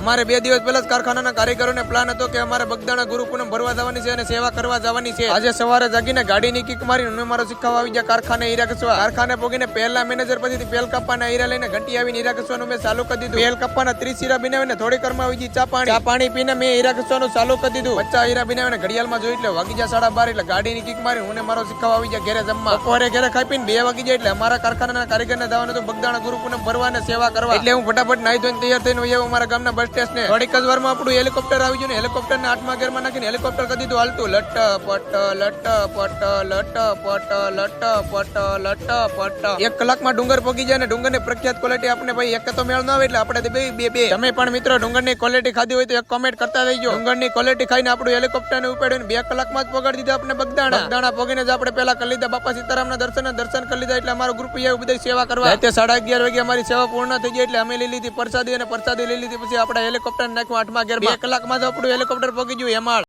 અમારે બે દિવસ પહેલા જ કારખાનાના કારીગરોને પ્લાન હતો કે અમારે બગદાણા ગુરુ ભરવા જવાની છે અને સેવા કરવા જવાની છે. આજે સવારે જાગીને ગાડીની કિક મારી અને મારો શીખવા આવી ગયા કારખાને હીરા કસવા કારખાને પોગીને પહેલા મેનેજર પછી પેલ કપ્પાના હીરા લઈને ઘંટી આવીને હીરા કસવાનું મેં ચાલુ કરી દીધું. પેલ કપ્પાના ત્રીસ હીરા બનાવીને થોડી કરમાં આવી ગઈ ચા પાણી. ચા પાણી પીને મેં હીરા કસવાનું ચાલુ કરી દીધું. બચ્ચા હીરા બનાવીને ઘડિયાળમાં જોઈ એટલે વાગી ગયા સાડા બાર એટલે ગાડીની કિક મારી હું મારો શીખવા આવી ગયા ઘેરે જમવા. બપોરે ઘેરે ખાઈ પીને બે વાગી જાય એટલે અમારા કારખાનાના કારીગરને જવાનું હતું બગદાણા ગુરુ પૂનમ ભરવા અને સેવા કરવા. એટલે હું ફટાફટ નાઈ ધોઈને તૈયાર થઈને આવ્યો મારા ગામના બસ સ્ટેશન. થોડીક જ વારમાં આપણું હેલિકોપ્ટર આવી ગયું ને હેલિકોપ્ટર ને આઠમા ગેરમાં નાખીને હેલિકોપ્ટર કરી દીધું. હાલતું. લટ પટ લટ પટ લટ પટ લટ પટ લટ પટ એક કલાકમાં ડુંગર પગી જાય ને ડુંગરની પ્રખ્યાત ક્વોલિટી આપણે ભાઈ એક તો મેળ ના આવે એટલે આપણે બે બે બે. તમે પણ મિત્રો ડુંગરની ક્વોલિટી ખાધી હોય તો એક કોમેન્ટ કરતા રહીજો. ડુંગરની ક્વોલિટી ખાઈને આપણું હેલિકોપ્ટર ને ઉપાડ્યું બે કલાકમાં જ પગાડી દીધા આપણે બગદાણા. બગદાણા પગીને જ આપણે પેલા કરી લીધા. બાપા સીતારામ ના દર્શન દર્શન કરી લીધા એટલે અમારું ગ્રુપ અહીંયા બધી સેવા કરવા. સાડા અગિયાર વાગે અમારી સેવા પૂર્ણ થઈ ગઈ એટલે અમે લઈ લીધી પ્રસાદી અને પ્રસાદી લઈ લીધી પછી આપણે હેલિકોપ્ટર નાખ્યું આઠમા ગેર બે કલાકમાં જ આપણું હેલિકોપ્ટર પગી ગયું હેમાળ.